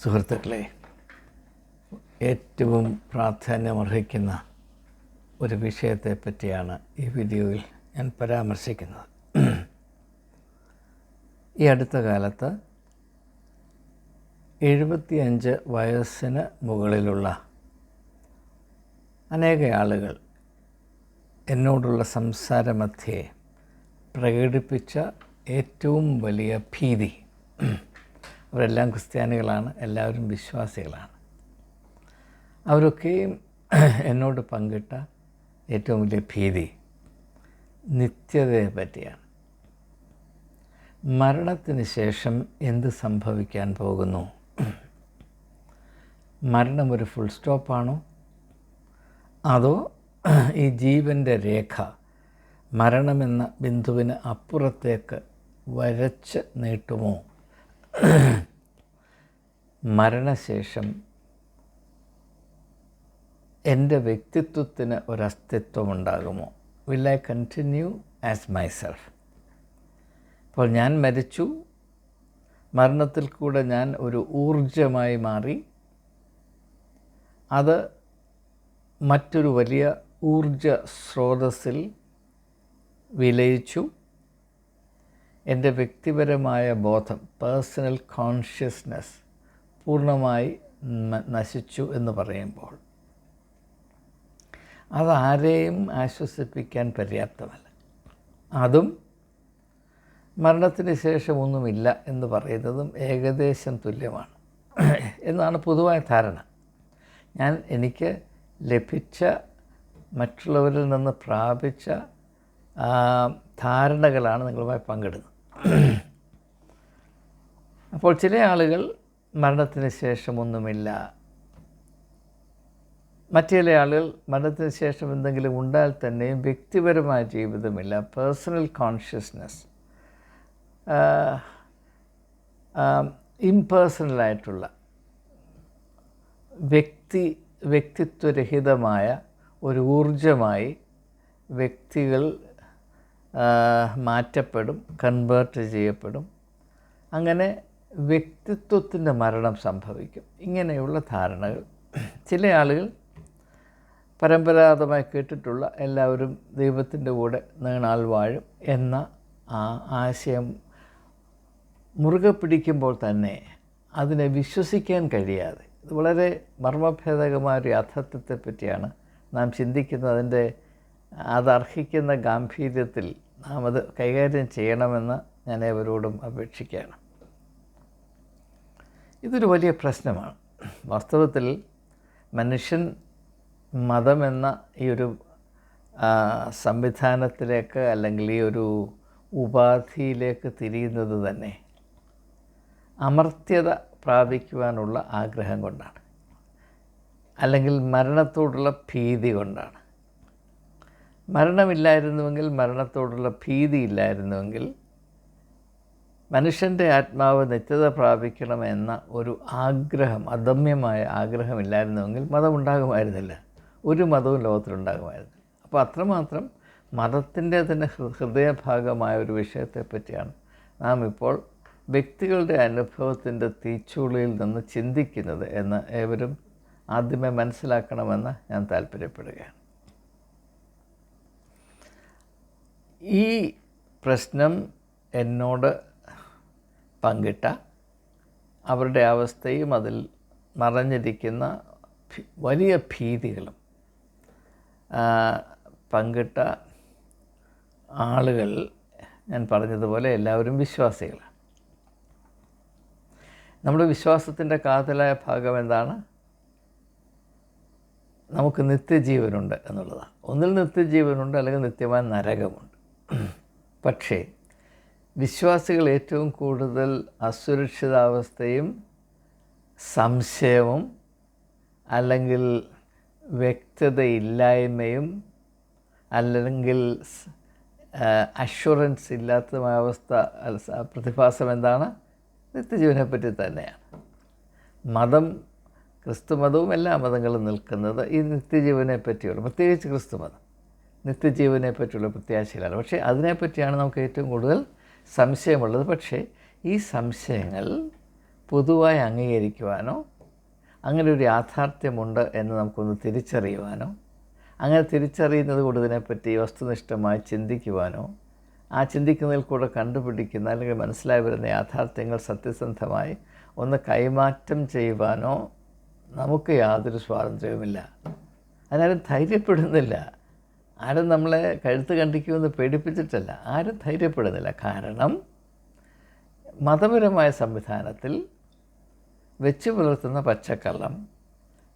സുഹൃത്തുക്കളെ ഏറ്റവും പ്രാധാന്യമർഹിക്കുന്ന ഒരു വിഷയത്തെ പറ്റിയാണ് ഈ വീഡിയോയിൽ ഞാൻ പരാമർശിക്കുന്നത്. ഈ അടുത്ത കാലത്ത് എഴുപത്തിയഞ്ച് വയസ്സിന് മുകളിലുള്ള അനേക ആളുകൾ എന്നോടുള്ള സംസാരമധ്യേ പ്രകടിപ്പിച്ച ഏറ്റവും വലിയ ഭീതി അവരെല്ലാം ക്രിസ്ത്യാനികളാണ് എല്ലാവരും വിശ്വാസികളാണ്. അവരൊക്കെയും എന്നോട് പങ്കിട്ട ഏറ്റവും വലിയ ഭീതി നിത്യതയെ പറ്റിയാണ്. മരണത്തിന് ശേഷം എന്ത് സംഭവിക്കാൻ പോകുന്നു? മരണം ഒരു ഫുൾ സ്റ്റോപ്പാണോ അതോ ഈ ജീവന്റെ രേഖ മരണമെന്ന ബിന്ദുവിന് അപ്പുറത്തേക്ക് വരച്ച് നീട്ടുമോ? മരണശേഷം എന്റെ വ്യക്തിത്വത്തിന് ഒരസ്തിത്വമുണ്ടാകുമോ? Will I continue as myself അപ്പോൾ ഞാൻ മരിച്ചു. മരണത്തിൽ കൂടെ ഞാൻ ഒരു ഊർജമായി മാറി. അത് മറ്റൊരു വലിയ ഊർജ സ്രോതസ്സിൽ വിലയിച്ചു. എന്റെ വ്യക്തിപരമായ ബോധം പേഴ്സണൽ കോൺഷ്യസ്നെസ് പൂർണമായി നശിച്ചു എന്ന് പറയുമ്പോൾ അതാരെയും ആശ്വസിപ്പിക്കാൻ പര്യാപ്തമല്ല. അതും മരണത്തിന് ശേഷമൊന്നുമില്ല എന്ന് പറയുന്നതും ഏകദേശം തുല്യമാണ്. എന്നാണ് പൊതുവായ ധാരണ. ഞാൻ എനിക്ക് ലഭിച്ച മറ്റുള്ളവരിൽ നിന്ന് പ്രാപിച്ച ധാരണകളാണ് നിങ്ങളുമായി പങ്കിടുന്നത്. അപ്പോൾ ചില ആളുകൾ മരണത്തിന് ശേഷമൊന്നുമില്ല. മറ്റു ചില ആളുകൾ മരണത്തിന് ശേഷം എന്തെങ്കിലും ഉണ്ടാൽ തന്നെയും വ്യക്തിപരമായ ജീവിതമില്ല. പേഴ്സണൽ കോൺഷ്യസ്നെസ് ഇംപേഴ്സണലായിട്ടുള്ള വ്യക്തി വ്യക്തിത്വരഹിതമായ ഒരു ഊർജമായി വ്യക്തികൾ മാറ്റപ്പെടും കൺവേർട്ട് ചെയ്യപ്പെടും. അങ്ങനെ വ്യക്തിത്വത്തിന്റെ മരണം സംഭവിക്കും. ഇങ്ങനെയുള്ള ധാരണകൾ. ചില ആളുകൾ പരമ്പരാഗതമായി കേട്ടിട്ടുള്ള എല്ലാവരും ദൈവത്തിന്റെ കൂടെ നീണാൾ വാഴും എന്ന ആ ആശയം മുറുകെ പിടിക്കുമ്പോൾ തന്നെ അതിനെ വിശ്വസിക്കാൻ കഴിയാതെ. ഇത് വളരെ മർമ്മഭേദകമായ ഒരു യാഥാർത്ഥ്യത്തെ പറ്റിയാണ് നാം ചിന്തിക്കുന്നത്. അതിന്റെ അതർഹിക്കുന്ന ഗാംഭീര്യത്തിൽ നാം അത് കൈകാര്യം ചെയ്യണമെന്ന് ഞാൻ ഏവരോടും അപേക്ഷിക്കുകയാണ്. ഇതൊരു വലിയ പ്രശ്നമാണ്. വാസ്തവത്തിൽ മനുഷ്യൻ മതമെന്ന ഈ ഒരു സംവിധാനത്തിലേക്ക് അല്ലെങ്കിൽ ഈ ഒരു ഉപാധിയിലേക്ക് തിരിയുന്നത് തന്നെ അമർത്യത പ്രാപിക്കുവാനുള്ള ആഗ്രഹം കൊണ്ടാണ്. അല്ലെങ്കിൽ മരണത്തോടുള്ള ഭീതി കൊണ്ടാണ്. മരണമില്ലായിരുന്നുവെങ്കിൽ മരണത്തോടുള്ള ഭീതിയില്ലായിരുന്നുവെങ്കിൽ മനുഷ്യന്റെ ആത്മാവ് നിത്യത പ്രാപിക്കണമെന്ന ഒരു ആഗ്രഹം അദമ്യമായ ആഗ്രഹമില്ലായിരുന്നുവെങ്കിൽ മതം ഉണ്ടാകുമായിരുന്നില്ല ഒരു മതവും ലോകത്തിലുണ്ടാകുമായിരുന്നില്ല. അപ്പോൾ അത്രമാത്രം മതത്തിന്റെ തന്നെ ഹൃദയഭാഗമായ ഒരു വിഷയത്തെ പറ്റിയാണ് നാം ഇപ്പോൾ വ്യക്തികളുടെ അനുഭവത്തിന്റെ തീച്ചുളിയിൽ നിന്ന് ചിന്തിക്കുന്നത് എന്ന് ഏവരും ആദ്യമേ മനസ്സിലാക്കണമെന്ന് ഞാൻ താല്പര്യപ്പെടുകയാണ്. ഈ പ്രശ്നം എന്നോട് പങ്കിട്ട അവരുടെ അവസ്ഥയും അതിൽ മറഞ്ഞിരിക്കുന്ന വലിയ ഭീതികളും പങ്കിട്ട ആളുകൾ ഞാൻ പറഞ്ഞതുപോലെ എല്ലാവരും വിശ്വാസികളാണ്. നമ്മുടെ വിശ്വാസത്തിന്റെ കാതലായ ഭാഗം എന്താണ്? നമുക്ക് നിത്യജീവനുണ്ട് എന്നുള്ളതാണ്. ഒന്നിൽ നിത്യജീവനുണ്ട് അല്ലെങ്കിൽ നിത്യമായ നരകമുണ്ട്. പക്ഷേ വിശ്വാസികൾ ഏറ്റവും കൂടുതൽ അസുരക്ഷിതാവസ്ഥയും സംശയവും അല്ലെങ്കിൽ വ്യക്തതയില്ലായ്മയും അല്ലെങ്കിൽ അഷുറൻസ് ഇല്ലാത്തതുമായ അവസ്ഥ പ്രതിഭാസം എന്താണ്? നിത്യജീവനെ പറ്റി തന്നെയാണ്. മതം ക്രിസ്തു മതവും എല്ലാ മതങ്ങളും നിൽക്കുന്നത് ഈ നിത്യജീവനെ പറ്റിയുള്ള. പ്രത്യേകിച്ച് ക്രിസ്തുമതം. നിത്യജീവനെ പറ്റിയുള്ള പ്രത്യാശയിലാണ്. പക്ഷേ അതിനെപ്പറ്റിയാണ് നമുക്ക് ഏറ്റവും കൂടുതൽ സംശയമുള്ളത്. പക്ഷേ ഈ സംശയങ്ങൾ പൊതുവായി അംഗീകരിക്കുവാനോ അങ്ങനെ ഒരു യാഥാർത്ഥ്യമുണ്ട് എന്ന് നമുക്കൊന്ന് തിരിച്ചറിയുവാനോ അങ്ങനെ തിരിച്ചറിയുന്നത് കൊണ്ട് ഇതിനെപ്പറ്റി വസ്തുനിഷ്ഠമായി ചിന്തിക്കുവാനോ ആ ചിന്തിക്കുന്നതിൽ കൂടെ കണ്ടുപിടിക്കുന്ന അല്ലെങ്കിൽ മനസ്സിലായി വരുന്ന യാഥാർത്ഥ്യങ്ങൾ സത്യസന്ധമായി ഒന്ന് കൈമാറ്റം ചെയ്യുവാനോ നമുക്ക് യാതൊരു സ്വാതന്ത്ര്യവുമില്ല. അതിനാലും ധൈര്യപ്പെടുന്നില്ല. ആരും നമ്മളെ കഴുത്ത് കണ്ടിക്കുമെന്ന് പേടിപ്പിച്ചിട്ടല്ല ആരും ധൈര്യപ്പെടുന്നില്ല. കാരണം മതപരമായ സംവിധാനത്തിൽ വെച്ച് പുലർത്തുന്ന പച്ചക്കള്ളം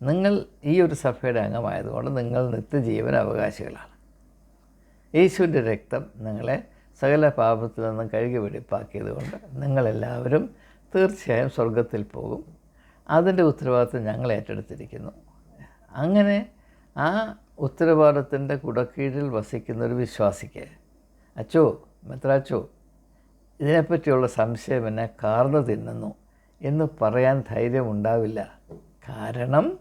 നിങ്ങൾ ഈ ഒരു സഭയുടെ അംഗമായതുകൊണ്ട് നിങ്ങൾ നിത്യജീവൻ അവകാശികളാണ്. യേശുവിന്റെ രക്തം നിങ്ങളെ സകല പാപത്തിൽ നിന്നും കഴുകി വെടിപ്പാക്കിയത് കൊണ്ട് നിങ്ങളെല്ലാവരും തീർച്ചയായും സ്വർഗത്തിൽ പോകും. അതിന്റെ ഉത്തരവാദിത്വം ഞങ്ങൾ ഏറ്റെടുത്തിരിക്കുന്നു. അങ്ങനെ ആ ഉത്തരവാദിത്തത്തിന്റെ കുടക്കീഴിൽ വസിക്കുന്ന ഒരു വിശ്വാസിക്ക്. അച്ചോ മെത്രാച്ചോ ഇതിനെപ്പറ്റിയുള്ള സംശയം എന്നെ കാർന്നു തിന്നുന്നു എന്ന് പറയാൻ ധൈര്യം ഉണ്ടാവില്ല. കാരണം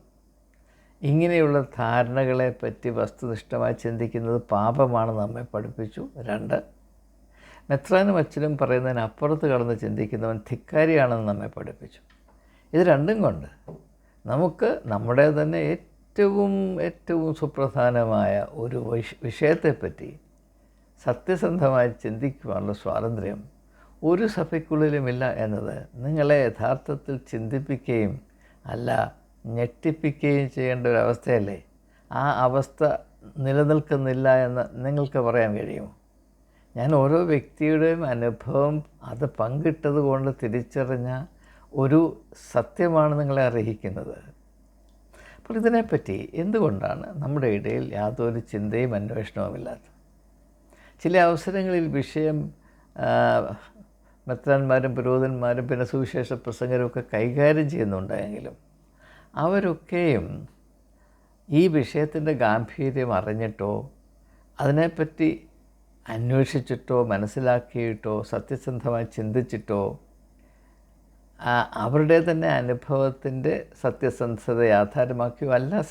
ഇങ്ങനെയുള്ള ധാരണകളെ പറ്റി വസ്തുനിഷ്ഠമായി ചിന്തിക്കുന്നത് പാപമാണ് നമ്മെ പഠിപ്പിച്ചു. രണ്ട് മെത്രാനും അച്ഛനും പറയുന്നതിന് അപ്പുറത്ത് കടന്ന് ചിന്തിക്കുന്നവൻ ധിക്കാരിയാണെന്ന് നമ്മെ പഠിപ്പിച്ചു. ഇത് രണ്ടും കൊണ്ട് നമുക്ക് നമ്മുടെ തന്നെ ഏറ്റവും ഏറ്റവും സുപ്രധാനമായ ഒരു വിഷ വിഷയത്തെപ്പറ്റി സത്യസന്ധമായി ചിന്തിക്കുവാനുള്ള സ്വാതന്ത്ര്യം ഒരു സഭയ്ക്കുള്ളിലുമില്ല എന്നത് നിങ്ങളെ യഥാർത്ഥത്തിൽ ചിന്തിപ്പിക്കുകയും അല്ല ഞെട്ടിപ്പിക്കുകയും ചെയ്യേണ്ട ഒരു അവസ്ഥയല്ലേ? ആ അവസ്ഥ നിലനിൽക്കുന്നില്ല എന്ന് നിങ്ങൾക്ക് പറയാൻ കഴിയുമോ ഞാൻ ഓരോ വ്യക്തിയുടെയും അനുഭവം അത് പങ്കിട്ടത് കൊണ്ട് തിരിച്ചറിഞ്ഞ ഒരു സത്യമാണ് നിങ്ങളെ അറിയിക്കുന്നത് അപ്പോൾ ഇതിനെപ്പറ്റി എന്തുകൊണ്ടാണ് നമ്മുടെ ഇടയിൽ യാതൊരു ചിന്തയും അന്വേഷണവുമില്ലാത്തത് ചില അവസരങ്ങളിൽ വിഷയം മെത്രാന്മാരും പുരോഹിതന്മാരും പിന്നെ സുവിശേഷ പ്രസംഗരും ഒക്കെ കൈകാര്യം ചെയ്യുന്നുണ്ടെങ്കിലും അവരൊക്കെയും ഈ വിഷയത്തിന്റെ ഗാംഭീര്യം അറിഞ്ഞിട്ടോ അതിനെപ്പറ്റി അന്വേഷിച്ചിട്ടോ മനസ്സിലാക്കിയിട്ടോ സത്യസന്ധമായി ചിന്തിച്ചിട്ടോ അവരുടെ തന്നെ അനുഭവത്തിന്റെ സത്യസന്ധത ആധാരമാക്കിയോ അല്ല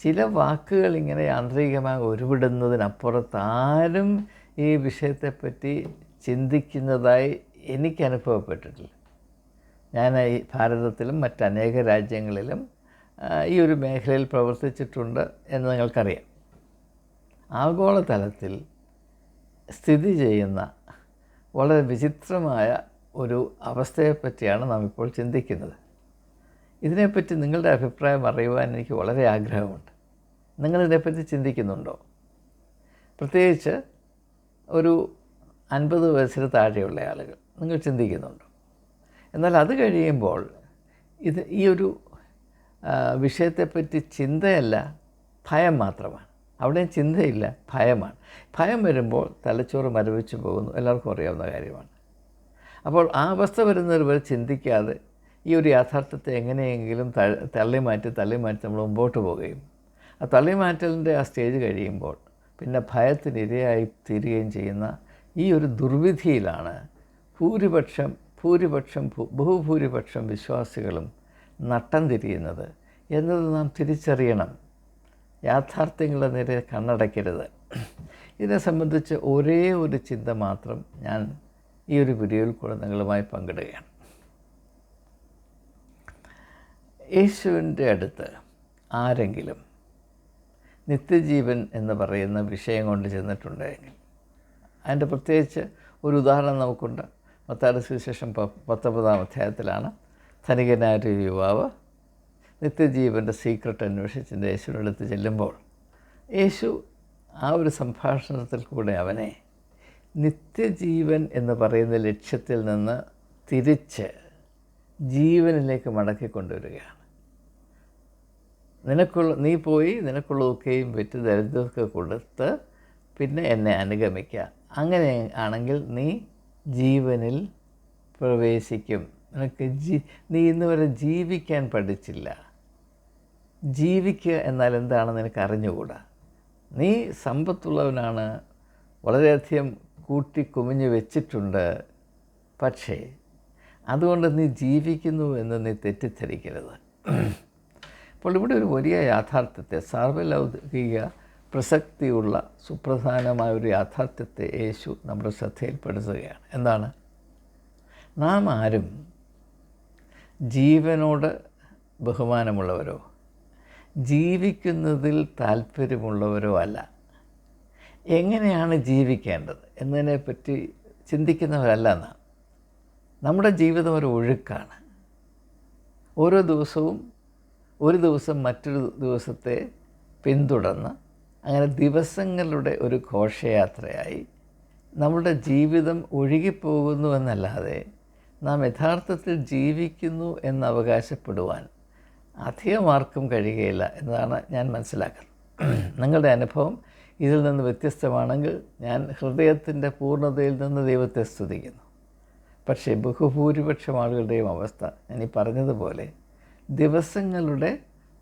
ചില വാക്കുകൾ ഇങ്ങനെ യാന്ത്രികമായി ഉരുവിടുന്നതിനപ്പുറത്ത് ആരും ഈ വിഷയത്തെപ്പറ്റി ചിന്തിക്കുന്നതായി എനിക്ക് അനുഭവപ്പെട്ടിട്ടില്ല. ഞാൻ ഈ ഭാരതത്തിലും മറ്റനേക രാജ്യങ്ങളിലും ഈ ഒരു മേഖലയിൽ പ്രവർത്തിച്ചിട്ടുണ്ട് എന്ന് നിങ്ങൾക്കറിയാം. ആഗോളതലത്തിൽ സ്ഥിതി ചെയ്യുന്ന വളരെ വിചിത്രമായ ഒരു അവസ്ഥയെപ്പറ്റിയാണ് നാം ഇപ്പോൾ ചിന്തിക്കുന്നത്. ഇതിനെപ്പറ്റി നിങ്ങളുടെ അഭിപ്രായം അറിയുവാൻ എനിക്ക് വളരെ ആഗ്രഹമുണ്ട്. നിങ്ങളിതിനെപ്പറ്റി ചിന്തിക്കുന്നുണ്ടോ? പ്രത്യേകിച്ച് ഒരു അൻപത് വയസ്സിന് താഴെയുള്ള ആളുകൾ നിങ്ങൾ ചിന്തിക്കുന്നുണ്ടോ? എന്നാൽ അത് കഴിയുമ്പോൾ ഇത് ഈ ഒരു വിഷയത്തെപ്പറ്റി ചിന്തയല്ല ഭയം മാത്രമാണ്. അവിടെയും ചിന്തയില്ല ഭയമാണ്. ഭയം വരുമ്പോൾ തലച്ചോറ് മരവിച്ച് പോകുന്നു. എല്ലാവർക്കും അറിയാവുന്ന കാര്യമാണ്. അപ്പോൾ ആ അവസ്ഥ വരുന്നവർ വരെ ചിന്തിക്കാതെ ഈ ഒരു യാഥാർത്ഥ്യത്തെ എങ്ങനെയെങ്കിലും തള്ളി മാറ്റി തള്ളി മാറ്റി നമ്മൾ മുമ്പോട്ട് പോവുകയും ആ തള്ളി മാറ്റലിന്റെ ആ സ്റ്റേജ് കഴിയുമ്പോൾ പിന്നെ ഭയത്തിന് ഇരയായി തീരുകയും ചെയ്യുന്ന ഈ ഒരു ദുർവിധിയിലാണ് ഭൂരിപക്ഷം ഭൂരിപക്ഷം ബഹുഭൂരിപക്ഷം വിശ്വാസികളും നട്ടം തിരിയുന്നത് എന്നത് നാം തിരിച്ചറിയണം. യാഥാർത്ഥ്യങ്ങളുടെ നേരെ കണ്ണടയ്ക്കരുത്. ഇതിനെ സംബന്ധിച്ച് ഒരേ ഒരു ചിന്ത മാത്രം ഞാൻ ഈ ഒരു വീഡിയോയിൽ കൂടെ നിങ്ങളുമായി പങ്കിടുകയാണ്. യേശുവിന്റെ അടുത്ത് ആരെങ്കിലും നിത്യജീവൻ എന്ന് പറയുന്ന വിഷയം കൊണ്ട് ചെന്നിട്ടുണ്ടെങ്കിൽ അതിന്റെ പ്രത്യേകിച്ച് ഒരു ഉദാഹരണം നമുക്കുണ്ട്. മത്താട് സുവിശേഷം പത്തൊമ്പതാം അധ്യായത്തിലാണ് ധനികനായൊരു യുവാവ് നിത്യജീവന്റെ സീക്രട്ട് അന്വേഷിച്ചിന്റെ യേശുവിന്റെ അടുത്ത് ചെല്ലുമ്പോൾ യേശു ആ ഒരു സംഭാഷണത്തിൽ കൂടെ അവനെ നിത്യജീവൻ എന്ന് പറയുന്ന ലക്ഷ്യത്തിൽ നിന്ന് തിരിച്ച് ജീവനിലേക്ക് മടക്കി കൊണ്ടുവരികയാണ്. നിനക്കുള്ള നീ പോയി നിനക്കുള്ളതൊക്കെയും വിറ്റ് ദരിദ്രർക്ക് കൊടുത്ത് പിന്നെ എന്നെ അനുഗമിക്കുക. അങ്ങനെ ആണെങ്കിൽ നീ ജീവനിൽ പ്രവേശിക്കും. നിനക്ക് ജീ നീ ഇന്ന് വരെ ജീവിക്കാൻ പഠിച്ചില്ല. ജീവിക്കുക എന്നാൽ എന്താണെന്ന് നിനക്ക് അറിഞ്ഞുകൂടാ. നീ സമ്പത്തുള്ളവനാണ്. വളരെയധികം കൂട്ടി കുമിഞ്ഞു വെച്ചിട്ടുണ്ട്. പക്ഷേ അതുകൊണ്ട് നീ ജീവിക്കുന്നു എന്ന് നീ തെറ്റിദ്ധരിക്കരുത്. അപ്പോൾ ഇവിടെ ഒരു വലിയ യാഥാർത്ഥ്യത്തെ സാർവലൗകിക പ്രസക്തിയുള്ള സുപ്രധാനമായ ഒരു യാഥാർത്ഥ്യത്തെ യേശു നമ്മുടെ ശ്രദ്ധയിൽപ്പെടുത്തുകയാണ്. എന്താണ്? നാം ആരും ജീവനോട് ബഹുമാനമുള്ളവരോ ജീവിക്കുന്നതിൽ താല്പര്യമുള്ളവരോ അല്ല. എങ്ങനെയാണ് ജീവിക്കേണ്ടത്? എന്നതിനെപ്പറ്റി ചിന്തിക്കുന്നവരല്ല നാം. നമ്മുടെ ജീവിതം ഒരു ഒഴുക്കാണ്. ഓരോ ദിവസവും ഒരു ദിവസം മറ്റൊരു ദിവസത്തെ പിന്തുടർന്ന് അങ്ങനെ ദിവസങ്ങളുടെ ഒരു ഘോഷയാത്രയായി നമ്മുടെ ജീവിതം ഒഴുകിപ്പോകുന്നു എന്നല്ലാതെ നാം യഥാർത്ഥത്തിൽ ജീവിക്കുന്നു എന്ന് അവകാശപ്പെടുവാൻ അധികം ആർക്കും കഴിയുകയില്ല എന്നതാണ് ഞാൻ മനസ്സിലാക്കുന്നത്. നിങ്ങളുടെ അനുഭവം ഇതിൽ നിന്ന് വ്യത്യസ്തമാണെങ്കിൽ ഞാൻ ഹൃദയത്തിന്റെ പൂർണതയിൽ നിന്ന് ദൈവത്തെ സ്തുതിക്കുന്നു. പക്ഷേ ബഹുഭൂരിപക്ഷം ആളുകളുടെയും അവസ്ഥ ഞാൻ ഈ പറഞ്ഞതുപോലെ ദിവസങ്ങളുടെ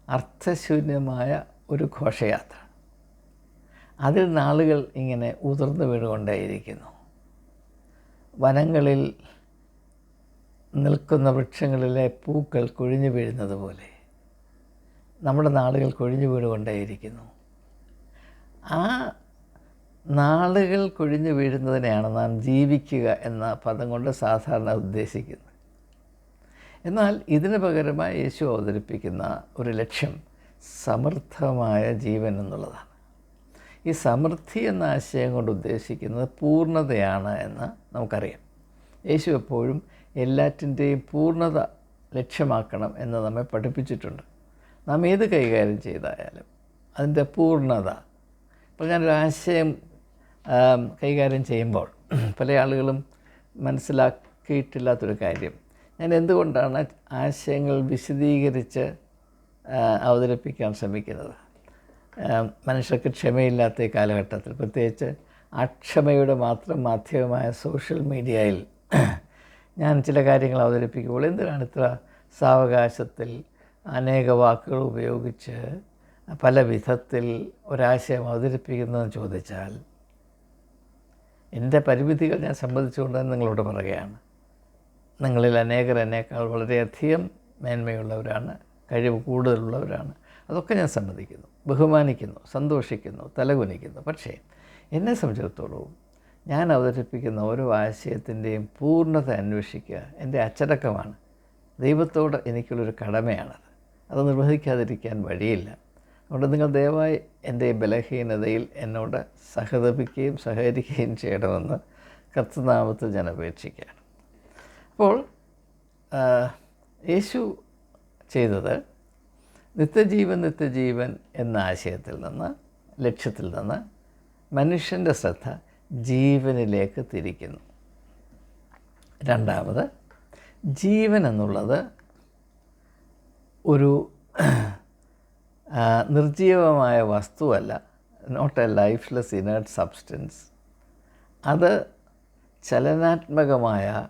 അർത്ഥശൂന്യമായ ഒരു ഘോഷയാത്ര. അതിൽ നാളുകൾ ഇങ്ങനെ ഉതിർന്നു വീണുകൊണ്ടേയിരിക്കുന്നു. വനങ്ങളിൽ നിൽക്കുന്ന വൃക്ഷങ്ങളിലെ പൂക്കൾ കൊഴിഞ്ഞു വീഴുന്നത് പോലെ നമ്മുടെ നാളുകൾ കൊഴിഞ്ഞു വീണുകൊണ്ടേയിരിക്കുന്നു. ആ നാളുകൾ കൊഴിഞ്ഞു വീഴുന്നതിനെയാണ് നാം ജീവിക്കുക എന്ന പദം കൊണ്ട് സാധാരണ ഉദ്ദേശിക്കുന്നത്. എന്നാൽ ഇതിന് പകരമായി യേശു അവതരിപ്പിക്കുന്ന ഒരു ലക്ഷ്യം സമൃദ്ധമായ ജീവൻ എന്നുള്ളതാണ്. ഈ സമൃദ്ധി എന്ന ആശയം കൊണ്ട് ഉദ്ദേശിക്കുന്നത് പൂർണതയാണ് എന്ന് നമുക്കറിയാം. യേശു എപ്പോഴും എല്ലാറ്റിന്റെയും പൂർണത ലക്ഷ്യമാക്കണം എന്ന് നമ്മെ പഠിപ്പിച്ചിട്ടുണ്ട്. നാം ഏത് കൈകാര്യം ചെയ്തായാലും അതിന്റെ പൂർണത ഇപ്പോൾ ഞാനൊരു ആശയം കൈകാര്യം ചെയ്യുമ്പോൾ പല ആളുകളും മനസ്സിലാക്കിയിട്ടില്ലാത്തൊരു കാര്യം. ഞാൻ എന്തുകൊണ്ടാണ് ആശയങ്ങൾ വിശദീകരിച്ച് അവതരിപ്പിക്കാൻ ശ്രമിക്കുന്നത്? മനുഷ്യർക്ക് ക്ഷമയില്ലാത്ത ഈ കാലഘട്ടത്തിൽ പ്രത്യേകിച്ച് അക്ഷമയുടെ മാത്രം മാധ്യമമായ സോഷ്യൽ മീഡിയയിൽ ഞാൻ ചില കാര്യങ്ങൾ അവതരിപ്പിക്കുമ്പോൾ എന്തിനാണ് ഇത്ര സാവകാശത്തിൽ അനേക വാക്കുകൾ ഉപയോഗിച്ച് പല വിധത്തിൽ ഒരാശയം അവതരിപ്പിക്കുന്നതെന്ന് ചോദിച്ചാൽ എന്റെ പരിമിതികൾ ഞാൻ സംബന്ധിച്ചുകൊണ്ട് നിങ്ങളോട് പറയുകയാണ്. നിങ്ങളിൽ അനേകർ എന്നേക്കാൾ വളരെയധികം മേന്മയുള്ളവരാണ് കഴിവ് കൂടുതലുള്ളവരാണ്. അതൊക്കെ ഞാൻ സമ്മതിക്കുന്നു. ബഹുമാനിക്കുന്നു സന്തോഷിക്കുന്നു തലകുനിക്കുന്നു. പക്ഷേ എന്നെ സംബന്ധിച്ചിടത്തോളം ഞാൻ അവതരിപ്പിക്കുന്ന ഓരോ ആശയത്തിന്റെയും പൂർണത അന്വേഷിക്കുക എന്റെ അച്ചടക്കമാണ്. ദൈവത്തോട് എനിക്കുള്ളൊരു കടമയാണത്. അത് നിർവഹിക്കാതിരിക്കാൻ വഴിയില്ല. അതുകൊണ്ട് നിങ്ങൾ ദയവായി എന്റെ ബലഹീനതയിൽ എന്നോട് സഹതപിക്കുകയും സഹകരിക്കുകയും ചെയ്യണമെന്ന് കർത്തനാമത്ത് ഞാൻ അപേക്ഷിക്കുകയാണ്. അപ്പോൾ യേശു ചെയ്തത് നിത്യജീവൻ നിത്യജീവൻ എന്ന ആശയത്തിൽ നിന്ന് ലക്ഷ്യത്തിൽ നിന്ന് മനുഷ്യന്റെ ശ്രദ്ധ ജീവനിലേക്ക് തിരിക്കുന്നു. രണ്ടാമത് ജീവൻ എന്നുള്ളത് ഒരു നിർജീവമായ വസ്തുവല്ല. Not a lifeless inert substance അത് ചലനാത്മകമായ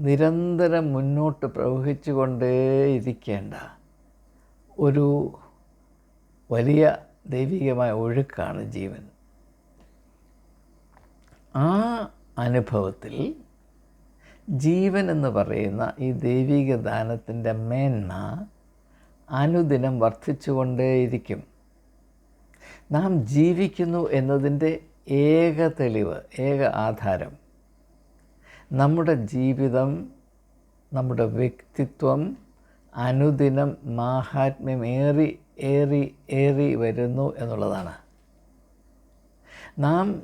നിരന്തരം മുന്നോട്ട് പ്രവഹിച്ചുകൊണ്ടേയിരിക്കേണ്ട ഒരു വലിയ ദൈവികമായ ഒഴുക്കാണ് ജീവൻ. ആ അനുഭവത്തിൽ ജീവൻ എന്ന് പറയുന്ന ഈ ദൈവിക ദാനത്തിന്റെ മേന്മ അനുദിനം വർദ്ധിച്ചുകൊണ്ടേയിരിക്കും. നാം ജീവിക്കുന്നു എന്നതിന്റെ ഏക തെളിവ് ഏക ആധാരം നമ്മുടെ ജീവിതം നമ്മുടെ വ്യക്തിത്വം അനുദിനം മാഹാത്മ്യം ഏറി ഏറി ഏറി വരുന്നു എന്നുള്ളതാണ്. നാം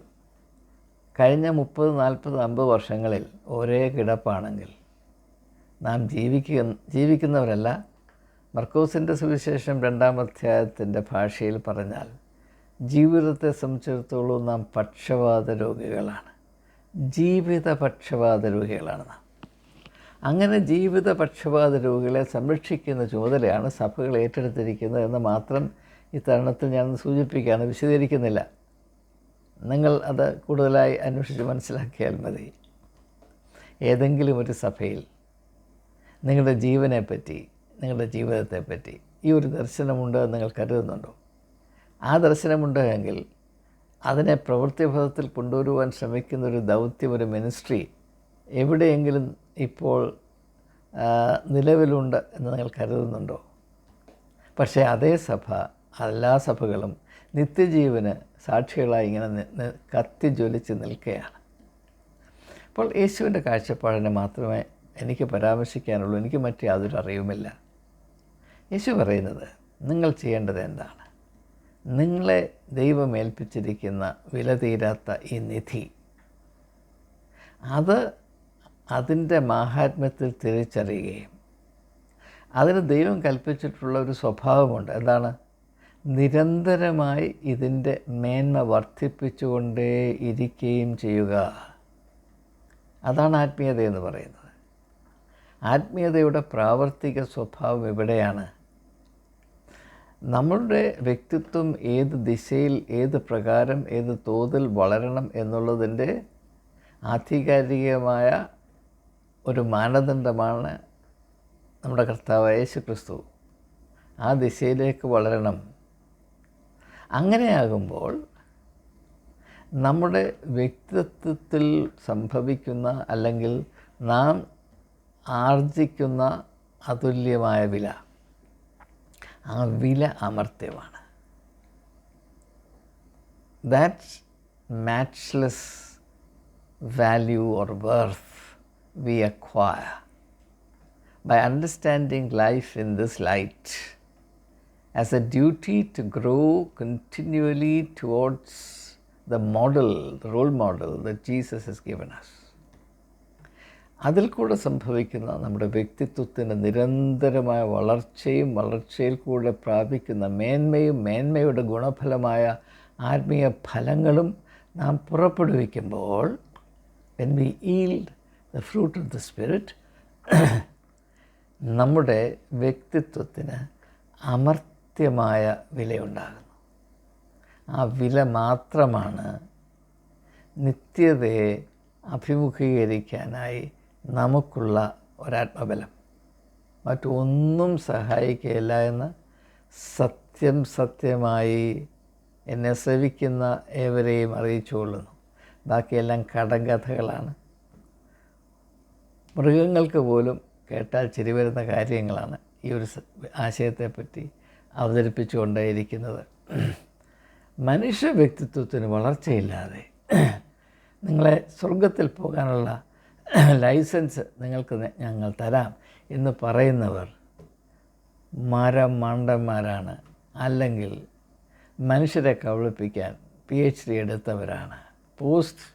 കഴിഞ്ഞ മുപ്പത് നാൽപ്പത് അമ്പത് വർഷങ്ങളിൽ ഒരേ കിടപ്പാണെങ്കിൽ നാം ജീവിക്കുക ജീവിക്കുന്നവരല്ല മർക്കോസിന്റെ സുവിശേഷം രണ്ടാം അധ്യായത്തിന്റെ ഭാഷയിൽ പറഞ്ഞാൽ ജീവിതത്തെ സംബന്ധിച്ചിടത്തോളം നാം പക്ഷപാത രോഗികളാണ്. ജീവിത പക്ഷപാത രോഗികളാണ് നാം. അങ്ങനെ ജീവിത പക്ഷപാത രോഗികളെ സംരക്ഷിക്കുന്ന ചുമതലയാണ് സഭകൾ ഏറ്റെടുത്തിരിക്കുന്നത് എന്ന് മാത്രം ഈ ഞാൻ സൂചിപ്പിക്കുകയാണ് വിശദീകരിക്കുന്നില്ല. നിങ്ങൾ അത് കൂടുതലായി അന്വേഷിച്ച് മനസ്സിലാക്കിയാൽ മതി. ഏതെങ്കിലും ഒരു സഭയിൽ നിങ്ങളുടെ ജീവനെപ്പറ്റി നിങ്ങളുടെ ജീവിതത്തെപ്പറ്റി ഈ ഒരു ദർശനമുണ്ട് എന്ന് നിങ്ങൾ കരുതുന്നുണ്ടോ? ആ ദർശനമുണ്ട് എങ്കിൽ അതിനെ പ്രവൃത്തിപഥത്തിൽ കൊണ്ടുവരുവാൻ ശ്രമിക്കുന്ന ഒരു ദൗത്യം ഒരു മിനിസ്ട്രി എവിടെയെങ്കിലും ഇപ്പോൾ നിലവിലുണ്ട് എന്ന് നിങ്ങൾ കരുതുന്നുണ്ടോ? പക്ഷേ അതേ സഭ എല്ലാ സഭകളും നിത്യജീവന് സാക്ഷികളായി ഇങ്ങനെ കത്തി ജ്വലിച്ച് നിൽക്കുകയാണ്. അപ്പോൾ യേശുവിന്റെ കാഴ്ചപ്പാടിനെ മാത്രമേ എനിക്ക് പരാമർശിക്കാനുള്ളൂ. എനിക്ക് മറ്റേ യാതൊരു അറിവുമില്ല. യേശു പറയുന്നത് നിങ്ങൾ ചെയ്യേണ്ടത് എന്താണ്? നിങ്ങളെ ദൈവമേൽപ്പിച്ചിരിക്കുന്ന വില തീരാത്ത ഈ നിധി. അത് അതിന്റെ മാഹാത്മ്യത്തിൽ തിരിച്ചറിയുകയും അതിന് ദൈവം കൽപ്പിച്ചിട്ടുള്ള ഒരു സ്വഭാവമുണ്ട്. എന്താണ്? നിരന്തരമായി ഇതിന്റെ മേന്മ വർദ്ധിപ്പിച്ചുകൊണ്ടേ ഇരിക്കുകയും ചെയ്യുക. അതാണ് ആത്മീയത എന്ന് പറയുന്നത്. ആത്മീയതയുടെ പ്രാവർത്തിക സ്വഭാവം എവിടെയാണ്? നമ്മളുടെ വ്യക്തിത്വം ഏത് ദിശയിൽ ഏത് പ്രകാരം ഏത് തോതിൽ വളരണം എന്നുള്ളതിന്റെ ആധികാരികമായ ഒരു മാനദണ്ഡമാണ് നമ്മുടെ കർത്താവ് യേശു ക്രിസ്തു ആ ദിശയിലേക്ക് വളരണം. അങ്ങനെയാകുമ്പോൾ നമ്മുടെ വ്യക്തിത്വത്തിൽ സംഭവിക്കുന്ന അല്ലെങ്കിൽ നാം ആർജിക്കുന്ന അതുല്യമായ വില ആ വില അമർത്യമാണ് that matchless value or worth we acquire by understanding life in this light as a duty to grow continually towards the model, the role model that Jesus has given us. അതിൽ കൂടെ സംഭവിക്കുന്ന നമ്മുടെ വ്യക്തിത്വത്തിന്റെ നിരന്തരമായ വളർച്ചയും വളർച്ചയിൽ കൂടെ പ്രാപിക്കുന്ന മേന്മയും മേന്മയുടെ ഗുണഫലമായ ആത്മീയ ഫലങ്ങളും നാം പുറപ്പെടുവിക്കുമ്പോൾ when we yield the fruit of the spirit നമ്മുടെ വ്യക്തിത്വത്തിന് അമർത്യമായ വിലയുണ്ടാകുന്നു. ആ വില മാത്രമാണ് നിത്യതയെ അഭിമുഖീകരിക്കാനായി നമുക്കുള്ള ഒരാത്മബലം. മറ്റൊന്നും സഹായിക്കുകയില്ല എന്ന് സത്യം സത്യമായി എന്നെ സേവിക്കുന്ന ഏവരെയും അറിയിച്ചുകൊള്ളുന്നു. ബാക്കിയെല്ലാം കടങ്കഥകളാണ്. മൃഗങ്ങൾക്ക് പോലും കേട്ടാൽ ചിരി വരുന്ന കാര്യങ്ങളാണ് ഈ ഒരു ആശയത്തെപ്പറ്റി അവതരിപ്പിച്ചുകൊണ്ടേയിരിക്കുന്നത്. മനുഷ്യ വ്യക്തിത്വത്തിന് വളർച്ചയില്ലാതെ നിങ്ങളെ സ്വർഗത്തിൽ പോകാനുള്ള ലൈസൻസ് നിങ്ങൾക്ക് ഞങ്ങൾ തരാം എന്ന് പറയുന്നവർ മരം മണ്ടന്മാരാണ് അല്ലെങ്കിൽ മനുഷ്യരെ കബളിപ്പിക്കാൻ പി എച്ച് ഡി എടുത്തവരാണ്. പോസ്റ്റ്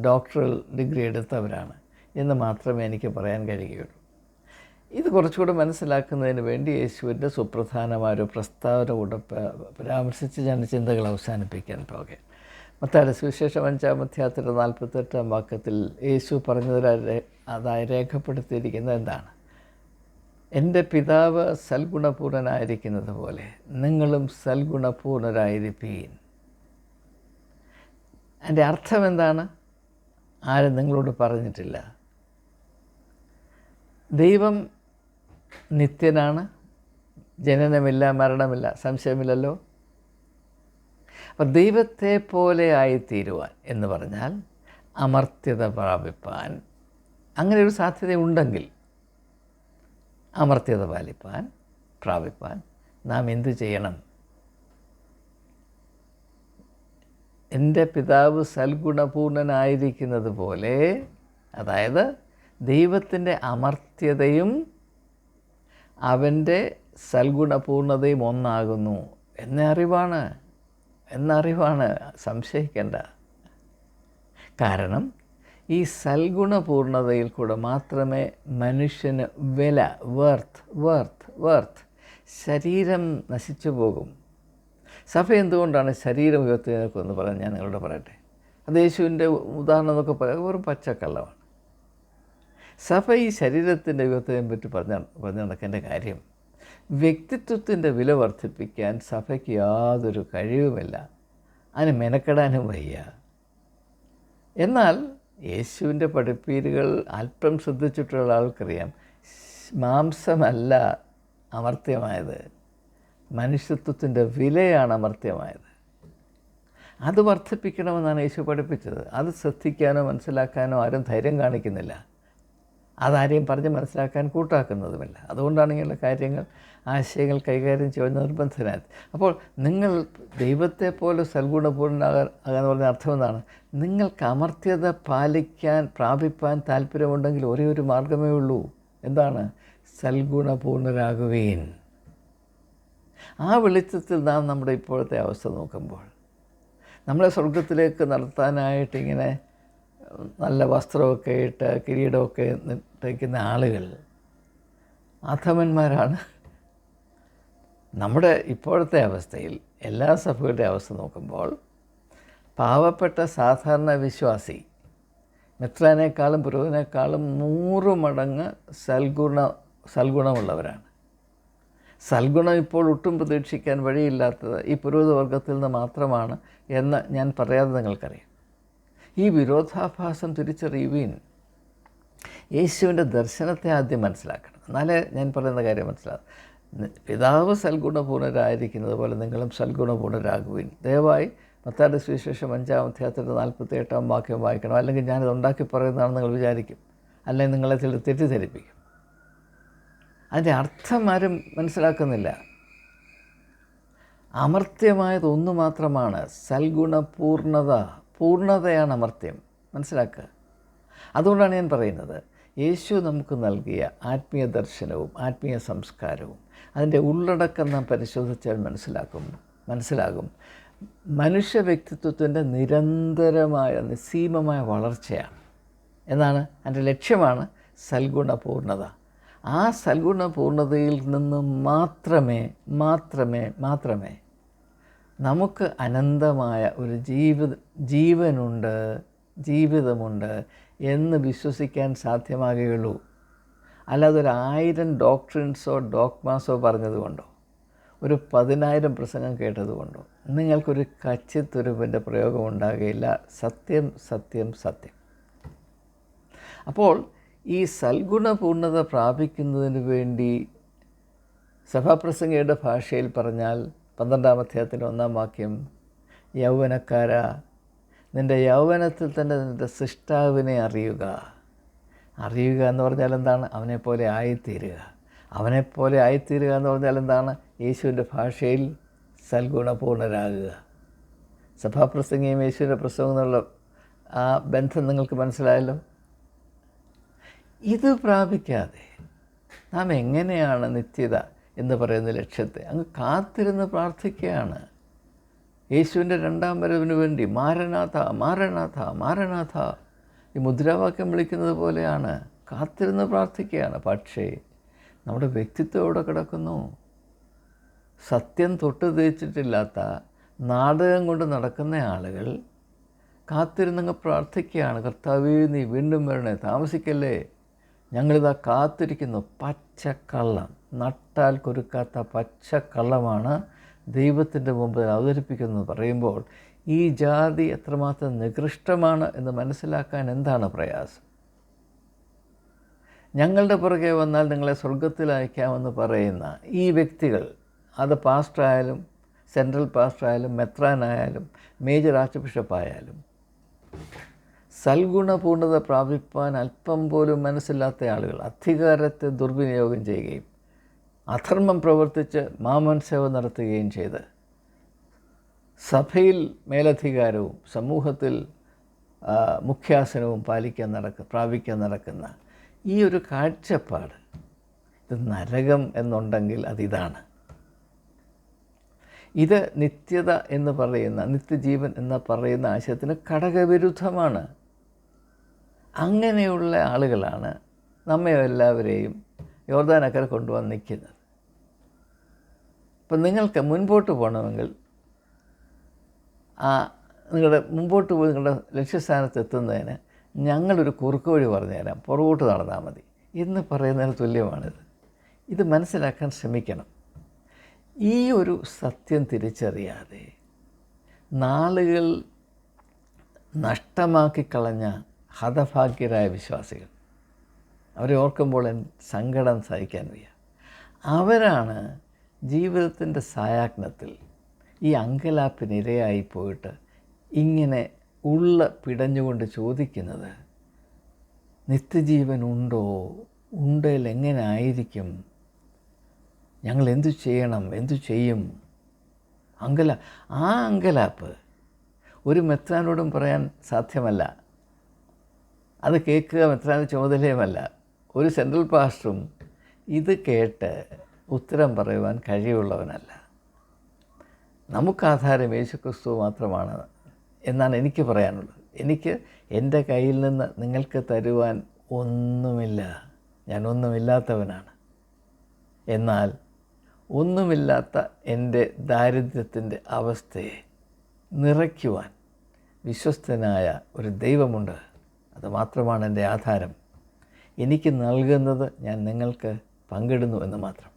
ഡോക്ടറൽ ഡിഗ്രി എടുത്തവരാണ് എന്ന് മാത്രമേ എനിക്ക് പറയാൻ കഴിയുകയുള്ളൂ. ഇത് കുറച്ചുകൂടെ മനസ്സിലാക്കുന്നതിന് വേണ്ടി യേശുവിന്റെ സുപ്രധാനമായ ഒരു പ്രസ്താവന കൂടെ പരാമർശിച്ച് ഞാൻ ചിന്തകൾ അവസാനിപ്പിക്കാൻ പോകെ. മത്തായുടെ സുവിശേഷം അഞ്ചാം അധ്യായത്തിന്റെ നാൽപ്പത്തെട്ടാം വാക്യത്തിൽ യേശു പറഞ്ഞതിൽ അതായി രേഖപ്പെടുത്തിയിരിക്കുന്നത് എന്താണ്? എന്റെ പിതാവ് സൽഗുണപൂർണനായിരിക്കുന്നത് പോലെ നിങ്ങളും സൽഗുണപൂർണരായിരിപ്പീൻ. എന്റെ അർത്ഥം എന്താണ്? ആരും നിങ്ങളോട് പറഞ്ഞിട്ടില്ല. ദൈവം നിത്യനാണ്. ജനനമില്ല മരണമില്ല സംശയമില്ലല്ലോ. അപ്പം ദൈവത്തെ പോലെ ആയിത്തീരുവാൻ എന്ന് പറഞ്ഞാൽ അമർത്യത പ്രാപിപ്പാൻ അങ്ങനെ ഒരു സാധ്യത ഉണ്ടെങ്കിൽ അമർത്യത പാലിപ്പാൻ പ്രാപിപ്പാൻ നാം എന്തു ചെയ്യണം? എന്റെ പിതാവ് സൽഗുണപൂർണനായിരിക്കുന്നത് പോലെ അതായത് ദൈവത്തിന്റെ അമർത്യതയും അവന്റെ സൽഗുണപൂർണതയും ഒന്നാകുന്നു എന്ന അറിവാണ്. എന്ന അറിവാണ് സംശയിക്കേണ്ട. കാരണം ഈ സൽഗുണപൂർണതയിൽ കൂടെ മാത്രമേ മനുഷ്യന് വില വർത്ത് വർത്ത് വർത്ത് ശരീരം നശിച്ചു പോകും. സഭ എന്തുകൊണ്ടാണ് ശരീരം ഉയർത്തിയതൊക്കെ എന്ന് പറയാൻ ഞാൻ നിങ്ങളോട് പറയട്ടെ. അത് യേശുവിന്റെ ഉദാഹരണം എന്നൊക്കെ പറയാം. വെറും പച്ചക്കള്ളമാണ്. സഭ ഈ ശരീരത്തിന്റെ ഉയർത്തതിനെ പറ്റി പറഞ്ഞ പറഞ്ഞു നടക്കേണ്ട കാര്യം വ്യക്തിത്വത്തിന്റെ വില വർദ്ധിപ്പിക്കാൻ സഭയ്ക്ക് യാതൊരു കഴിവുമില്ല. അതിന് മെനക്കെടാനും വയ്യ. എന്നാൽ യേശുവിന്റെ പഠിപ്പീരുകൾ അല്പം ശ്രദ്ധിച്ചിട്ടുള്ള ആൾക്കറിയാം. മാംസമല്ല അമർത്യമായത്. മനുഷ്യത്വത്തിന്റെ വിലയാണ് അമർത്യമായത്. അത് വർദ്ധിപ്പിക്കണമെന്നാണ് യേശു പഠിപ്പിച്ചത്. അത് ശ്രദ്ധിക്കാനോ മനസ്സിലാക്കാനോ ആരും ധൈര്യം കാണിക്കുന്നില്ല. അതാരെയും പറഞ്ഞ് മനസ്സിലാക്കാൻ കൂട്ടാക്കുന്നതുമില്ല. അതുകൊണ്ടാണ് ഇങ്ങനെയുള്ള കാര്യങ്ങൾ ആശയങ്ങൾ കൈകാര്യം ചെയ്യുന്ന നിർബന്ധനായത് അപ്പോൾ നിങ്ങൾ ദൈവത്തെ പോലെ സൽഗുണപൂർണാകാൻ ആകാന്ന് പറഞ്ഞ അർത്ഥം എന്താണ് നിങ്ങൾക്ക് അമർത്യത പാലിക്കാൻ പ്രാപിപ്പാൻ താല്പര്യമുണ്ടെങ്കിൽ ഒരേ ഒരു മാർഗമേ ഉള്ളൂ. എന്താണ്? സൽഗുണപൂർണരാകുകയും ആ വെളിച്ചത്തിൽ നാം നമ്മുടെ ഇപ്പോഴത്തെ അവസ്ഥ നോക്കുമ്പോൾ നമ്മളെ സ്വർഗത്തിലേക്ക് നടത്താനായിട്ട് ഇങ്ങനെ നല്ല വസ്ത്രമൊക്കെ ഇട്ട് കിരീടമൊക്കെ തയ്ക്കുന്ന ആളുകൾ അധമന്മാരാണ്. നമ്മുടെ ഇപ്പോഴത്തെ അവസ്ഥയിൽ എല്ലാ സഭകളുടെയും അവസ്ഥ നോക്കുമ്പോൾ പാവപ്പെട്ട സാധാരണ വിശ്വാസി മെത്രാനേക്കാളും പുരോഹിതനേക്കാളും നൂറ് മടങ്ങ് സൽഗുണ സൽഗുണമുള്ളവരാണ്. സൽഗുണം ഇപ്പോൾ ഒട്ടും പ്രതീക്ഷിക്കാൻ വഴിയില്ലാത്തത് ഈ പുരോഹിത വർഗത്തിൽ നിന്ന് മാത്രമാണ് എന്ന് ഞാൻ പറയാതെ നിങ്ങൾക്കറിയാം. ഈ വിരോധാഭാസം തിരിച്ചറിയുവീൻ യേശുവിന്റെ ദർശനത്തെ ആദ്യം മനസ്സിലാക്കണം. എന്നാലേ ഞാൻ പറയുന്ന കാര്യം മനസ്സിലാകും. പിതാവ് സൽഗുണപൂർണരായിരിക്കുന്നത് പോലെ നിങ്ങളും സൽഗുണപൂർണരാകുവിൻ. ദയവായി മത്താരുടെ സുവിശേഷം അഞ്ചാം അധ്യായത്തിന്റെ നാൽപ്പത്തി എട്ടാം വാക്യം വായിക്കണം. അല്ലെങ്കിൽ ഞാനിത് ഉണ്ടാക്കി പറയുന്നതാണെന്ന് നിങ്ങൾ വിചാരിക്കും. അല്ലെങ്കിൽ നിങ്ങളെ തെറ്റിദ്ധരിപ്പിക്കും. അതിന്റെ അർത്ഥം ആരും മനസ്സിലാക്കുന്നില്ല. അമർത്യമായത് ഒന്ന് മാത്രമാണ് സൽഗുണപൂർണത. പൂർണതയാണ് അമർത്യം. മനസ്സിലാക്കുക അതുകൊണ്ടാണ് ഞാൻ പറയുന്നത് യേശു നമുക്ക് നൽകിയ ആത്മീയ ദർശനവും ആത്മീയ സംസ്കാരവും അതിന്റെ ഉള്ളടക്കം നാം പരിശോധിച്ചാൽ മനസ്സിലാക്കും മനസ്സിലാകും. മനുഷ്യ വ്യക്തിത്വത്തിന്റെ നിരന്തരമായ നിസ്സീമമായ വളർച്ചയാണ്. എന്നാണ് എന്റെ ലക്ഷ്യമാണ് സൽഗുണപൂർണത ആ സൽഗുണപൂർണതയിൽ നിന്ന് മാത്രമേ മാത്രമേ മാത്രമേ നമുക്ക് അനന്തമായ ഒരു ജീവിത ജീവനുണ്ട് ജീവിതമുണ്ട് എന്ന് വിശ്വസിക്കാൻ സാധ്യമാകുകയുള്ളൂ. അല്ലാതെ ഒരു ആയിരം ഡോക്ട്രിൻസോ ഡോക്മാസോ പറഞ്ഞതുകൊണ്ടോ ഒരു പതിനായിരം പ്രസംഗം കേട്ടതുകൊണ്ടോ നിങ്ങൾക്കൊരു കച്ചിത്തുരുപ്പിന്റെ പ്രയോഗം ഉണ്ടാകുകയില്ല. സത്യം സത്യം സത്യം. അപ്പോൾ ഈ സൽഗുണപൂർണത പ്രാപിക്കുന്നതിന് വേണ്ടി സഭാപ്രസംഗയുടെ ഭാഷയിൽ പറഞ്ഞാൽ പന്ത്രണ്ടാം അധ്യായത്തിന്റെ ഒന്നാം വാക്യം യൗവനക്കാര നിന്റെ യൗവനത്തിൽ തന്നെ നിന്റെ സൃഷ്ടാവിനെ അറിയുക. അറിയുക എന്ന് പറഞ്ഞാൽ എന്താണ്? അവനെപ്പോലെ ആയിത്തീരുക. അവനെപ്പോലെ ആയിത്തീരുക എന്ന് പറഞ്ഞാൽ എന്താണ്? യേശുവിന്റെ ഭാഷയിൽ സൽഗുണപൂർണരാകുക. സഭാപ്രസംഗിയും യേശുവിന്റെ പ്രസംഗം എന്നുള്ള ആ ബന്ധം നിങ്ങൾക്ക് മനസ്സിലായല്ലോ? ഇത് പ്രാപിക്കാതെ നാം എങ്ങനെയാണ് നിത്യത എന്ന് പറയുന്ന ലക്ഷ്യത്തെ അങ്ങ് കാത്തിരുന്ന് പ്രാർത്ഥിക്കുകയാണ്. യേശുവിന്റെ രണ്ടാം വരവിന് വേണ്ടി മാരനാഥ മാരനാഥ മാരനാഥ ഈ മുദ്രാവാക്യം വിളിക്കുന്നത് പോലെയാണ് കാത്തിരുന്ന് പ്രാർത്ഥിക്കുകയാണ്. പക്ഷേ നമ്മുടെ വ്യക്തിത്വം എവിടെ കിടക്കുന്നു. സത്യം തൊട്ട് തേച്ചിട്ടില്ലാത്ത നാടകം കൊണ്ട് നടക്കുന്ന ആളുകൾ കാത്തിരുന്നങ്ങ് പ്രാർത്ഥിക്കുകയാണ്. കർത്താവേ നീ വീണ്ടും വരണേ. താമസിക്കല്ലേ? ഞങ്ങളിതാ കാത്തിരിക്കുന്നു. പച്ചക്കള്ളം. നട്ടാൽ കൊരുക്കാത്ത പച്ചക്കള്ളമാണ് ദൈവത്തിന്റെ മുമ്പിൽ അവതരിപ്പിക്കുന്നത് പറയുമ്പോൾ ഈ ജാതി എത്രമാത്രം നികൃഷ്ടമാണ് എന്ന് മനസ്സിലാക്കാൻ എന്താണ് പ്രയാസം? ഞങ്ങളുടെ പുറകെ വന്നാൽ നിങ്ങളെ സ്വർഗത്തിൽ അയക്കാമെന്ന് പറയുന്ന ഈ വ്യക്തികൾ അത് പാസ്റ്ററായാലും സെൻട്രൽ പാസ്റ്ററായാലും മെത്രാനായാലും മേജർ ആർച്ച് ബിഷപ്പായാലും സൽഗുണപൂർണത പ്രാപിപ്പാൻ അല്പം പോലും മനസ്സില്ലാത്ത ആളുകൾ അധികാരത്തെ ദുർവിനിയോഗം ചെയ്യുകയും അധർമ്മം പ്രവർത്തിച്ച് മാമൻ സേവ നടത്തുകയും ചെയ്ത് സഭയിൽ മേലധികാരവും സമൂഹത്തിൽ മുഖ്യാസനവും പാലിക്കാൻ നടക്ക പ്രാപിക്കാൻ നടക്കുന്ന ഈ ഒരു കാഴ്ചപ്പാട് ഇത് നരകം എന്നുണ്ടെങ്കിൽ അതിതാണ്. ഇത് നിത്യത എന്ന് പറയുന്ന നിത്യജീവൻ എന്ന് പറയുന്ന ആശയത്തിന് ഘടകവിരുദ്ധമാണ്. അങ്ങനെയുള്ള ആളുകളാണ് നമ്മെ എല്ലാവരെയും യോർദാനക്കര കൊണ്ടുവന്ന് നിൽക്കുന്നത്. അപ്പം നിങ്ങൾക്ക് മുൻപോട്ട് പോകണമെങ്കിൽ ആ നിങ്ങളുടെ മുമ്പോട്ട് പോയി നിങ്ങളുടെ ലക്ഷ്യസ്ഥാനത്ത് എത്തുന്നതിന് ഞങ്ങളൊരു കുറുക്ക് വഴി പറഞ്ഞുതരാം പുറകോട്ട് നടന്നാൽ മതി. എന്ന് പറയുന്നതിന് തുല്യമാണിത്. ഇത് മനസ്സിലാക്കാൻ ശ്രമിക്കണം. ഈ ഒരു സത്യം തിരിച്ചറിയാതെ നാളുകൾ നഷ്ടമാക്കി കളഞ്ഞ ഹതഭാഗ്യരായ വിശ്വാസികൾ. അവരെ ഓർക്കുമ്പോൾ സങ്കടം സഹിക്കാൻ വയ്യ. അവരാണ് ജീവിതത്തിന്റെ സായാഗ്നത്തിൽ ഈ അങ്കലാപ്പിനിരയായി പോയിട്ട് ഇങ്ങനെ ഉള്ള പിടഞ്ഞുകൊണ്ട് ചോദിക്കുന്നത് നിത്യജീവൻ ഉണ്ടോ? ഉണ്ടെങ്കിൽ എങ്ങനെ ആയിരിക്കും? ഞങ്ങൾ എന്തു ചെയ്യണം? എന്തു ചെയ്യും? അങ്കല ആ അങ്കലാപ്പ് ഒരു മെത്രാനോടും പറയാൻ സാധ്യമല്ല. അത് കേൾക്കുക മെത്രാന്റെ ചുമതലയുമല്ല. ഒരു സെൻട്രൽ പാസ്റ്ററും ഇത് കേട്ട് ഉത്തരം പറയുവാൻ കഴിവുള്ളവനല്ല. നമുക്കാധാരം യേശുക്രിസ്തു മാത്രമാണ് എന്നാണ് എനിക്ക് പറയാനുള്ളത്. എനിക്ക് എന്റെ കയ്യിൽ നിന്ന് നിങ്ങൾക്ക് തരുവാൻ ഒന്നുമില്ല. ഞാൻ ഒന്നുമില്ലാത്തവനാണ്. എന്നാൽ ഒന്നുമില്ലാത്ത എന്റെ ദാരിദ്ര്യത്തിന്റെ അവസ്ഥയെ നിറയ്ക്കുവാൻ വിശ്വസ്തനായ ഒരു ദൈവമുണ്ട്. അതുമാത്രമാണ് എന്റെ ആധാരം. എനിക്ക് നൽകുന്നത് ഞാൻ നിങ്ങൾക്ക് പങ്കിടുന്നു എന്ന് മാത്രം.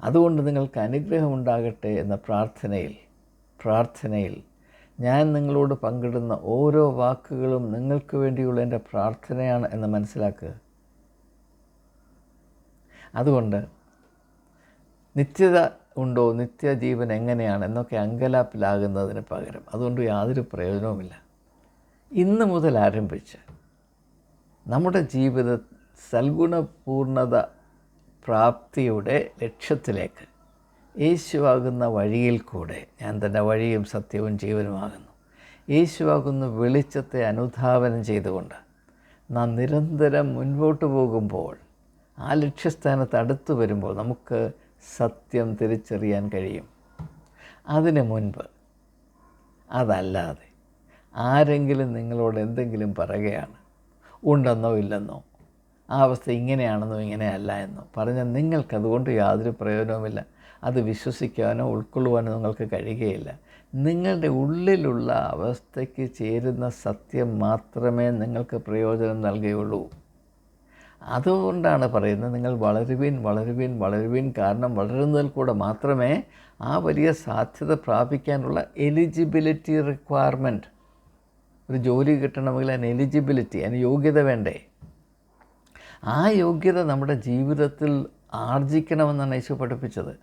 അതുകൊണ്ട് നിങ്ങൾക്ക് അനുഗ്രഹമുണ്ടാകട്ടെ എന്ന പ്രാർത്ഥനയിൽ പ്രാർത്ഥനയിൽ ഞാൻ നിങ്ങളോട് പങ്കിടുന്ന ഓരോ വാക്കുകളും നിങ്ങൾക്ക് വേണ്ടിയുള്ള എന്റെ പ്രാർത്ഥനയാണ് എന്ന് മനസ്സിലാക്കുക. അതുകൊണ്ട് നിത്യത ഉണ്ടോ? നിത്യജീവൻ എങ്ങനെയാണ്? എന്നൊക്കെ അങ്കലാപ്പിലാകുന്നതിന് പകരം അതുകൊണ്ട് യാതൊരു പ്രയോജനവുമില്ല. ഇന്ന് മുതൽ ആരംഭിച്ച് നമ്മുടെ ജീവിത സൽഗുണപൂർണത പ്രാപ്തിയുടെ ലക്ഷ്യത്തിലേക്ക് യേശുവാകുന്ന വഴിയിൽ കൂടെ ഞാൻ തന്നെ വഴിയും സത്യവും ജീവനുമാകുന്നു. യേശുവാകുന്ന വെളിച്ചത്തെ അനുധാവനം ചെയ്തുകൊണ്ട് നാം നിരന്തരം മുൻപോട്ട് പോകുമ്പോൾ ആ ലക്ഷ്യസ്ഥാനത്ത് അടുത്ത് വരുമ്പോൾ നമുക്ക് സത്യം തിരിച്ചറിയാൻ കഴിയും. അതിനു മുൻപ് അതല്ലാതെ ആരെങ്കിലും നിങ്ങളോട് എന്തെങ്കിലും പറയുകയാണ് ഉണ്ടെന്നോ ഇല്ലെന്നോ? ആ അവസ്ഥ ഇങ്ങനെയാണെന്നോ ഇങ്ങനെയല്ല എന്നോ പറഞ്ഞാൽ നിങ്ങൾക്കതുകൊണ്ട് യാതൊരു പ്രയോജനവുമില്ല. അത് വിശ്വസിക്കാനോ ഉൾക്കൊള്ളുവാനോ നിങ്ങൾക്ക് കഴിയുകയില്ല. നിങ്ങളുടെ ഉള്ളിലുള്ള അവസ്ഥയ്ക്ക് ചേരുന്ന സത്യം മാത്രമേ നിങ്ങൾക്ക് പ്രയോജനം നൽകുകയുള്ളൂ. അതുകൊണ്ടാണ് പറയുന്നത് നിങ്ങൾ വളരുവീൻ വളരുവീൻ വളരുവീൻ കാരണം വളരുന്നതിൽ കൂടെ മാത്രമേ ആ വലിയ സാധ്യത പ്രാപിക്കാനുള്ള എലിജിബിലിറ്റി റിക്വയർമെന്റ് ഒരു ജോലി കിട്ടണമെങ്കിൽ അതിന് എലിജിബിലിറ്റി അതിന് യോഗ്യത വേണ്ടേ? ആ യോഗ്യത നമ്മുടെ ജീവിതത്തിൽ ആർജിക്കണമെന്നാണ് യേശു പഠിപ്പിച്ചത്.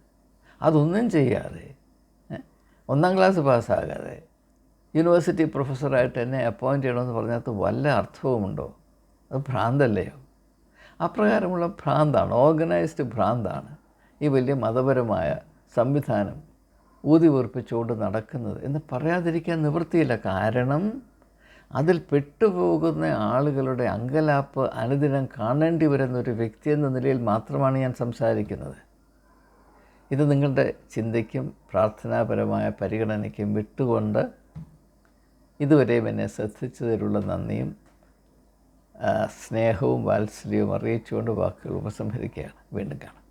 അതൊന്നും ചെയ്യാതെ ഒന്നാം ക്ലാസ് പാസ്സാകാതെ യൂണിവേഴ്സിറ്റി പ്രൊഫസറായിട്ട് എന്നെ അപ്പോയിന്റ് ചെയ്യണമെന്ന് പറഞ്ഞാൽ വല്ല അർത്ഥവുമുണ്ടോ? അത് ഭ്രാന്തല്ലയോ? അപ്രകാരമുള്ള ഭ്രാന്താണ് ഓർഗനൈസ്ഡ് ഭ്രാന്താണ് ഈ വലിയ മതപരമായ സംവിധാനം ഊതി ഉറപ്പിച്ചുകൊണ്ട് നടക്കുന്നത് എന്ന് പറയാതിരിക്കാൻ നിവൃത്തിയില്ല. കാരണം അതിൽ പെട്ടുപോകുന്ന ആളുകളുടെ അങ്കലാപ്പ് അനുദിനം കാണേണ്ടി വരുന്ന ഒരു വ്യക്തി എന്ന നിലയിൽ മാത്രമാണ് ഞാൻ സംസാരിക്കുന്നത്. ഇത് നിങ്ങളുടെ ചിന്തയ്ക്കും പ്രാർത്ഥനാപരമായ പരിഗണനയ്ക്കും വിട്ടുകൊണ്ട് ഇതുവരെയും എന്നെ ശ്രദ്ധിച്ചതിലുള്ള നന്ദിയും സ്നേഹവും വാത്സല്യവും അറിയിച്ചുകൊണ്ട് വാക്കുകൾ ഉപസംഹരിക്കുകയാണ്. വീണ്ടും കാണാം.